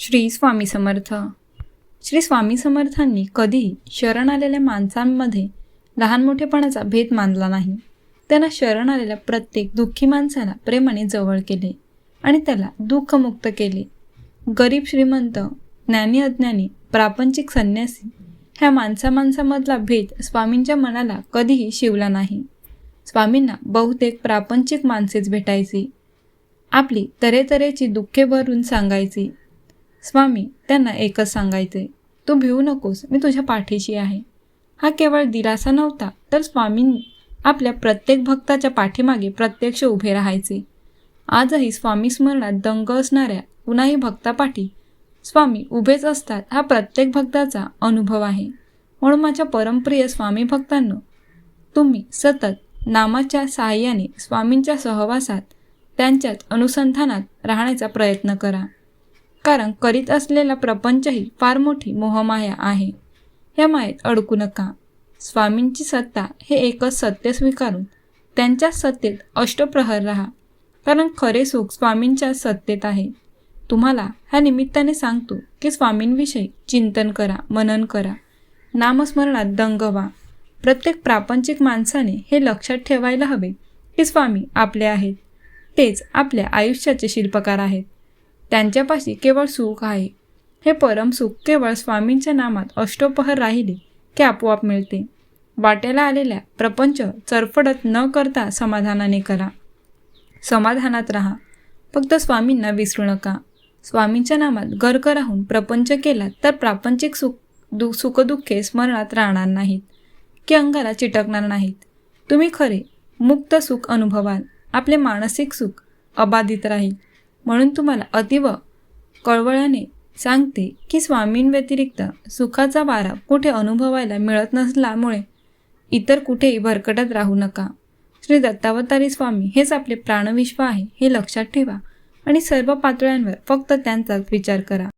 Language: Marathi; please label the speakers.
Speaker 1: श्री स्वामी समर्थ. श्री स्वामी समर्थांनी कधीही शरण आलेल्या माणसांमध्ये लहान मोठेपणाचा भेद मानला नाही. त्यांना शरण आलेल्या प्रत्येक दुःखी माणसाला प्रेमाने जवळ केले आणि त्याला दुःखमुक्त केले. गरीब श्रीमंत ज्ञानी अज्ञानी प्रापंचिक संन्यासी ह्या माणसा माणसामधला भेद स्वामींच्या मनाला कधीही शिवला नाही. स्वामींना बहुतेक प्रापंचिक माणसेच भेटायची. आपली तऱ्हेतऱ्हेची दुःखे भरून सांगायची. स्वामी त्यांना एकच सांगायचे तू भिवू नकोस मी तुझ्या पाठीशी आहे. हा केवळ दिलासा नव्हता तर स्वामींनी आपल्या प्रत्येक भक्ताच्या पाठीमागे प्रत्यक्ष उभे राहायचे. आजही स्वामी स्मरणात दंग असणाऱ्या कुणाही भक्तापाठी स्वामी उभेच असतात हा प्रत्येक भक्ताचा अनुभव आहे. म्हणून माझ्या परमप्रिय स्वामी भक्तांनो तुम्ही सतत नामाच्या सहाय्याने स्वामींच्या सहवासात त्यांच्यात अनुसंधानात राहण्याचा प्रयत्न करा. कारण करीत असलेला प्रपंचही फार मोठी मोहमाया आहे. या मायेत अडकू नका. स्वामींची सत्ता हे एकच सत्य स्वीकारून त्यांच्या सत्तेत अष्टप्रहर राहा. कारण खरे सुख स्वामींच्या सत्तेत आहे. तुम्हाला ह्या निमित्ताने सांगतो की स्वामींविषयी चिंतन करा मनन करा. नामस्मरणात दंग व्हा. प्रत्येक प्रापंचिक माणसाने हे लक्षात ठेवायला हवे की स्वामी आपले आहेत. तेच आपल्या आयुष्याचे शिल्पकार आहेत. त्यांच्यापाशी केवळ सुख आहे. हे परम सुख केवळ स्वामींच्या नामात अष्टोपहर राहिले की आपोआप मिळते. वाट्याला आलेल्या प्रपंच चरफडत न करता समाधानाने करा. समाधानात राहा. फक्त स्वामींना विसरू नका. स्वामींच्या नामात गर्क राहून प्रपंच केला तर प्रापंचिक सुख दु सुखदुःखे स्मरणात राहणार नाहीत. की अंगाला चिटकणार नाहीत. तुम्ही खरे मुक्त सुख अनुभवाल. आपले मानसिक सुख अबाधित राहील. म्हणून तुम्हाला अतीव कळवळ्याने सांगते की स्वामींव्यतिरिक्त सुखाचा वारा कुठे अनुभवायला मिळत नसल्यामुळे इतर कुठेही भरकटत राहू नका. श्री दत्तावतारी स्वामी हेच आपले प्राणविश्व आहे हे लक्षात ठेवा आणि सर्व पातळ्यांवर फक्त त्यांचाच विचार करा.